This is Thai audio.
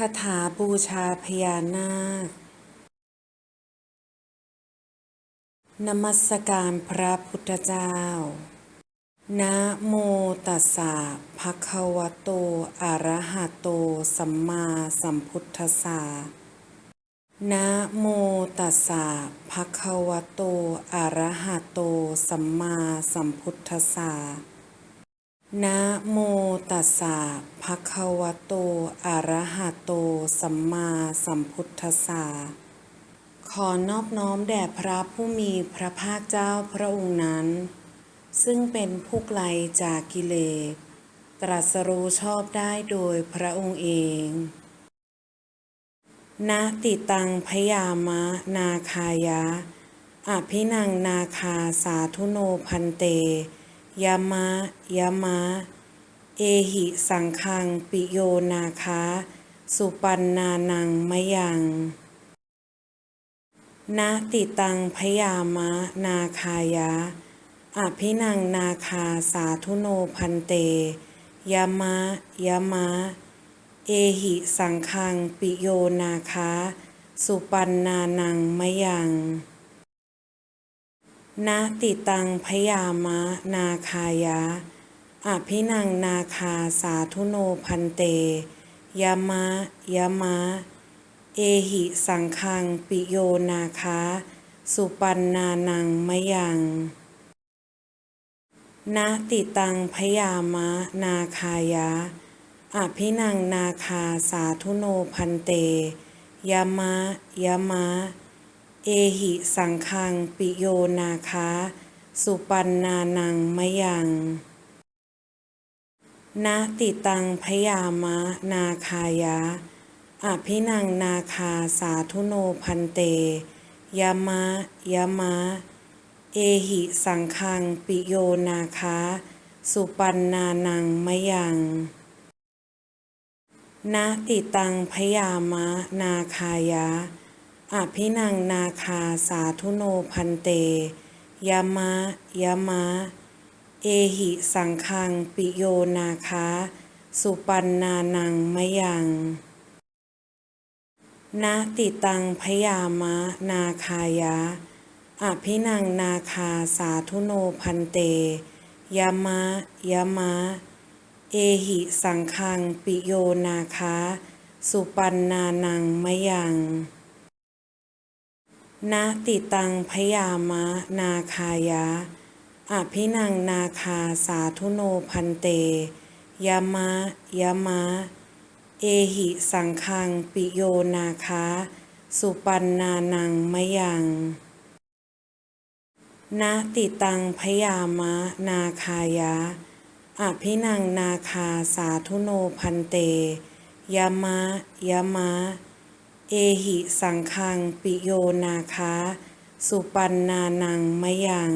คาถาบูชาพญานาคนมัสการพระพุทธเจ้า นะโมตัสสะภะคะวะโต อะระหะโต สัมมาสัมพุทธัสสะ นะโมตัสสะภะคะวะโต อะระหะโต สัมมาสัมพุทธัสสะ นะโมตัสสะภะคะวะโต อะระหะโต สัมมาสัมพุทธัสสะ ขอนอบน้อมแด่พระผู้มีพระภาคเจ้าพระองค์นั้น ซึ่งเป็นผู้ไกลจากกิเลส ตรัสรู้ชอบได้โดยพระองค์เองนาติตังพยามะ นาคายะ อภินังนาคาสาธุโนพันเต ยามะยามะ เอหิสังคังปิโยนาคา สุปันนานังมยังนาติตังพยามะนาคายะ อภินังนาคาสาธุโนพันเต ยามะยามะ เอหิสังคังปิโยนาคา สุปันนานังมยัง นาติตังพยามะนาคายะ อภินังนาคาสาธุโนพันเตยามะยามะ เอหิสังคังปิโยนาคา สุปันนานังมยังนาติตังพยามะนาคายะ อภินังนาคาสาธุโนพันเตยามะยามะ เอหิสังคังปิโยนาคาสุปันนานังมยังนาติตังพยามะนาคายะ อภินังนาคาสาธุโนพันเตยามะยามะ เอหิสังคังปิโยนาคาสุปันนานังมยังนาติตังพยามะนาคายะ อภินังนาคาสาธุโนพันเต ยามะ ยามะ เอหิสังคังปิโยนาคา สุปันนานังมยังนาติตังพยามะนาคายะ อภินังนาคาสาธุโนพันเต ยามะ ยามะ เอหิสังคังปิโยนาคา สุปันนานังมยัง นาติตังพยามะนาคายะ อภินังนาคาสาธุโนพันเต ยามะยามะ เอหิสังคังปิโยนาคา สุปันนานังมยังนาติตังพยามะนาคายะ อภินังนาคาสาธุโนพันเต ยามะยามะ เอหิสังคังปิโยนาคา สุปันนานังมยัง